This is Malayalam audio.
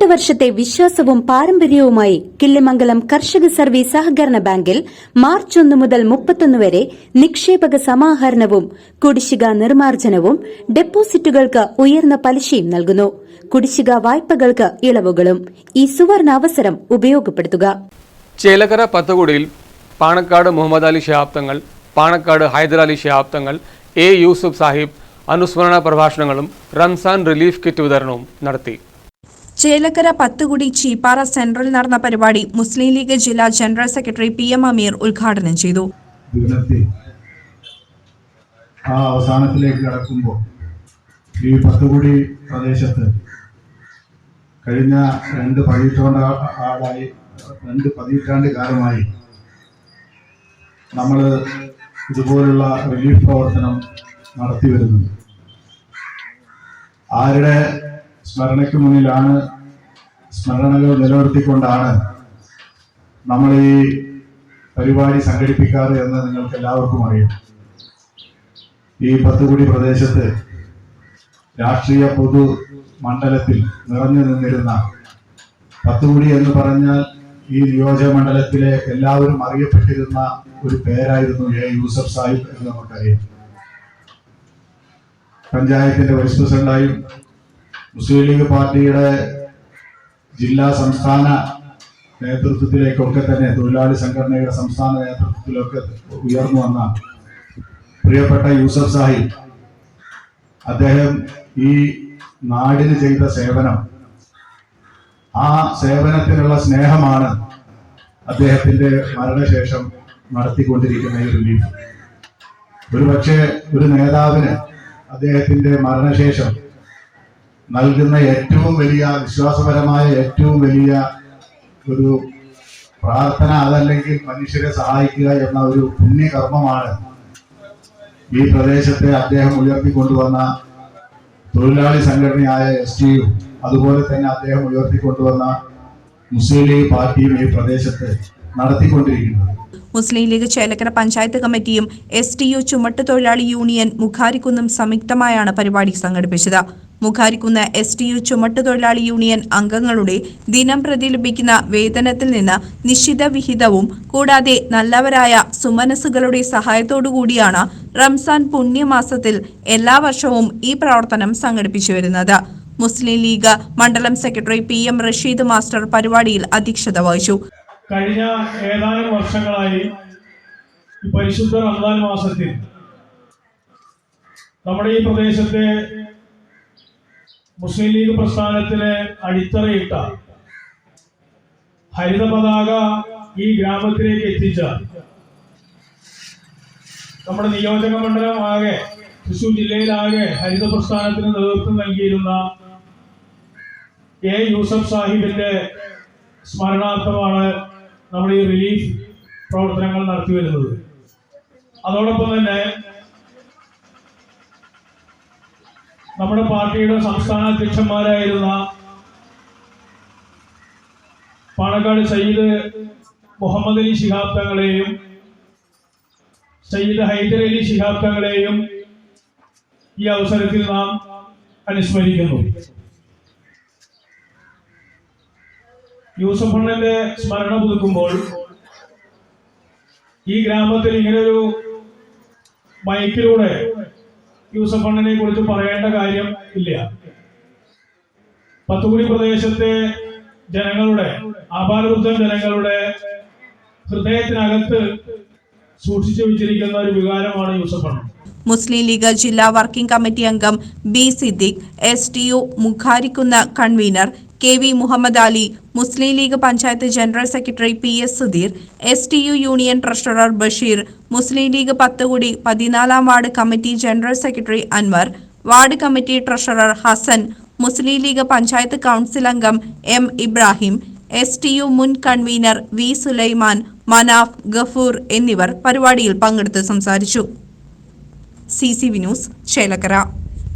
പതിനെട്ട് വർഷത്തെ വിശ്വാസവും പാരമ്പര്യവുമായി കിള്ളിമംഗലം കർഷക സർവീസ് സഹകരണ ബാങ്കിൽ മാർച്ച് ഒന്ന് മുതൽ മുപ്പത്തൊന്ന് വരെ നിക്ഷേപക സമാഹരണവും കുടിശ്ശിക നിർമ്മാർജനവും ഡെപ്പോസിറ്റുകൾക്ക് ഉയർന്ന പലിശയും നൽകുന്നു. കുടിശ്ശിക വായ്പകൾക്ക് ഇളവുകളും. ഈ സുവർണ അവസരം ഉപയോഗപ്പെടുത്തുക. ചേലക്കര പത്തുകുടിയിൽ പാണക്കാട് മുഹമ്മദ് അലി ശഹാബ്ദങ്ങൾ പാണക്കാട് ഹൈദരാലി ശഹാബ്ദങ്ങൾ എ യൂസുഫ് സാഹിബ് അനുസ്മരണ പ്രഭാഷണങ്ങളും റംസാൻ റിലീഫ് കിറ്റ് വിതരണവും നടത്തി. ചേലക്കര പത്തുകുടി ചീപ്പാറ സെൻട്രൽ നടന്ന പരിപാടി മുസ്ലിം ലീഗ് ജില്ലാ general secretary P M Ameer ഉദ്ഘാടനം ചെയ്തു. ആ അവസാനത്തിലേക്ക് കടക്കുമ്പോൾ ഈ പത്തുകുടി പ്രദേശത്ത് കഴിഞ്ഞ രണ്ട് പതിറ്റാണ്ട് ആളായി രണ്ട് പതിറ്റാണ്ട് കാലമായി നമ്മൾ ഇതുപോലുള്ള റിലീഫ് പ്രവർത്തനം നടത്തി വരുന്നുണ്ട്. ആരുടെ സ്മരണയ്ക്ക് മുന്നിലാണ് സ്മരണകൾ നിലനിർത്തിക്കൊണ്ടാണ് നമ്മൾ ഈ പരിപാടി സംഘടിപ്പിക്കാറ് എന്ന് നിങ്ങൾക്ക് എല്ലാവർക്കും അറിയാം. ഈ പത്തുകുടി പ്രദേശത്ത് രാഷ്ട്രീയ പൊതു മണ്ഡലത്തിൽ നിറഞ്ഞു നിന്നിരുന്ന പത്തുകുടി എന്ന് പറഞ്ഞാൽ ഈ നിയോജക മണ്ഡലത്തിലെ എല്ലാവരും അറിയപ്പെട്ടിരുന്ന ഒരു പേരായിരുന്നു എ യൂസഫ് സാഹിബ് എന്ന് നമുക്കറിയാം. പഞ്ചായത്തിന്റെ വൈസ് പ്രസിഡന്റായും മുസ്ലിം ലീഗ് പാർട്ടിയുടെ ജില്ലാ സംസ്ഥാന നേതൃത്വത്തിലേക്കൊക്കെ തന്നെ തൊഴിലാളി സംഘടനയുടെ സംസ്ഥാന നേതൃത്വത്തിലൊക്കെ ഉയർന്നു വന്ന പ്രിയപ്പെട്ട യൂസഫ് സാഹിബ് അദ്ദേഹം ഈ നാടിന് ചെയ്ത സേവനം ആ സേവനത്തിനുള്ള സ്നേഹമാണ് അദ്ദേഹത്തിന്റെ മരണശേഷം നടത്തിക്കൊണ്ടിരിക്കുന്ന ഈ റിലീഫ് ഒരു പക്ഷേ ഒരു നേതാവിന് അദ്ദേഹത്തിന്റെ മരണശേഷം നൽകുന്ന ഏറ്റവും വലിയ വിശ്വാസപരമായ ഏറ്റവും വലിയ ഒരു പ്രാർത്ഥന അതല്ലെങ്കിൽ മനുഷ്യരെ സഹായിക്കുക എന്ന ഒരു പുണ്യകർമ്മമാണ് ഈ പ്രദേശത്തെ അദ്ദേഹം ഉയർത്തിക്കൊണ്ടുവന്ന തൊഴിലാളി സംഘടനയായ എസ് ടി യു. അതുപോലെ തന്നെ അദ്ദേഹം ഉയർത്തിക്കൊണ്ടുവന്ന മുസ്ലിം ലീഗ് പാർട്ടിയും ഈ പ്രദേശത്ത് നടത്തിക്കൊണ്ടിരിക്കുന്നത്. മുസ്ലിം ലീഗ് ചേലക്കര പഞ്ചായത്ത് കമ്മിറ്റിയും എസ് ടി യു ചുമട്ടുതൊഴിലാളി യൂണിയൻ മുഖാരിക്കുന്നും സംയുക്തമായാണ് പരിപാടി സംഘടിപ്പിച്ചത്. മുഖാരിക്കുന്ന് എസ് ടി യു ചുമട്ടുതൊഴിലാളി യൂണിയൻ അംഗങ്ങളുടെ ദിനം പ്രതി ലഭിക്കുന്ന വേതനത്തിൽ നിന്ന് നിശ്ചിത വിഹിതവും കൂടാതെ നല്ലവരായ സുമനസ്സുകളുടെ സഹായത്തോടുകൂടിയാണ് റംസാൻ പുണ്യമാസത്തിൽ എല്ലാ വർഷവും ഈ പ്രവർത്തനം സംഘടിപ്പിച്ചു വരുന്നത്. മുസ്ലിം ലീഗ് മണ്ഡലം secretary P M Rasheed master പരിപാടിയിൽ അധ്യക്ഷത വഹിച്ചു. കഴിഞ്ഞ ഏതാനും വർഷങ്ങളായി പരിശുദ്ധ റമദാൻ മാസത്തിൽ നമ്മുടെ ഈ പ്രദേശത്തെ മുസ്ലിം ലീഗ് പ്രസ്ഥാനത്തിന് അടിത്തറയിട്ട ഹരിത പതാക ഈ ഗ്രാമത്തിലേക്ക് എത്തിച്ച നമ്മുടെ നിയോജക മണ്ഡലം ആകെ തൃശൂർ ജില്ലയിലാകെ ഹരിത പ്രസ്ഥാനത്തിന് നേതൃത്വം നൽകിയിരുന്ന എ യൂസഫ് സാഹിബിന്റെ സ്മരണാർത്ഥമാണ് നമ്മൾ ഈ റിലീഫ് പ്രവർത്തനങ്ങൾ നടത്തി വരുന്നത് അതോടൊപ്പം തന്നെ നമ്മുടെ പാർട്ടിയുടെ സംസ്ഥാന അധ്യക്ഷന്മാരായിരുന്ന പാണക്കാട് സയ്യിദ് മുഹമ്മദ് അലി ശിഹാബ് തങ്ങളെയും സയ്യിദ് ഹൈദർ അലി ശിഹാബ് തങ്ങളെയും ഈ അവസരത്തിൽ നാം അനുസ്മരിക്കുന്നു. യൂസഫ് അണ്ണന്റെ സ്മരണ പുതുക്കുമ്പോൾ ഈ ഗ്രാമത്തിൽ ഇങ്ങനൊരു മൈക്കിലൂടെ യൂസഫ് അണ്ണനെ കുറിച്ച് പറയേണ്ട കാര്യം ഇല്ല. പത്തുകുടി പ്രദേശത്തെ ജനങ്ങളുടെ ആപാലവൃദ്ധം ജനങ്ങളുടെ ഹൃദയത്തിനകത്ത് സൂക്ഷിച്ചു വെച്ചിരിക്കുന്ന ഒരു വികാരമാണ് യൂസഫ് അണ്ണൻ. മുസ്ലിം ലീഗ് ജില്ലാ വർക്കിംഗ് കമ്മിറ്റി അംഗം B Siddique S T U Mukharikkunnu convener K V Muhammad Ali Muslim League panchayat general secretary P S Sudheer S T U union treasurer Basheer Muslim League Pathukudi പതിനാലാം ward committee general secretary Anwar ward committee treasurer Hasan Muslim League panchayat council അംഗം M Ibrahim S T U മുൻ കൺവീനർ വി സുലൈമാൻ മനാഫ് ഗഫൂർ എന്നിവർ പരിപാടിയിൽ പങ്കെടുത്ത് സംസാരിച്ചു. C C V news Chelakkara.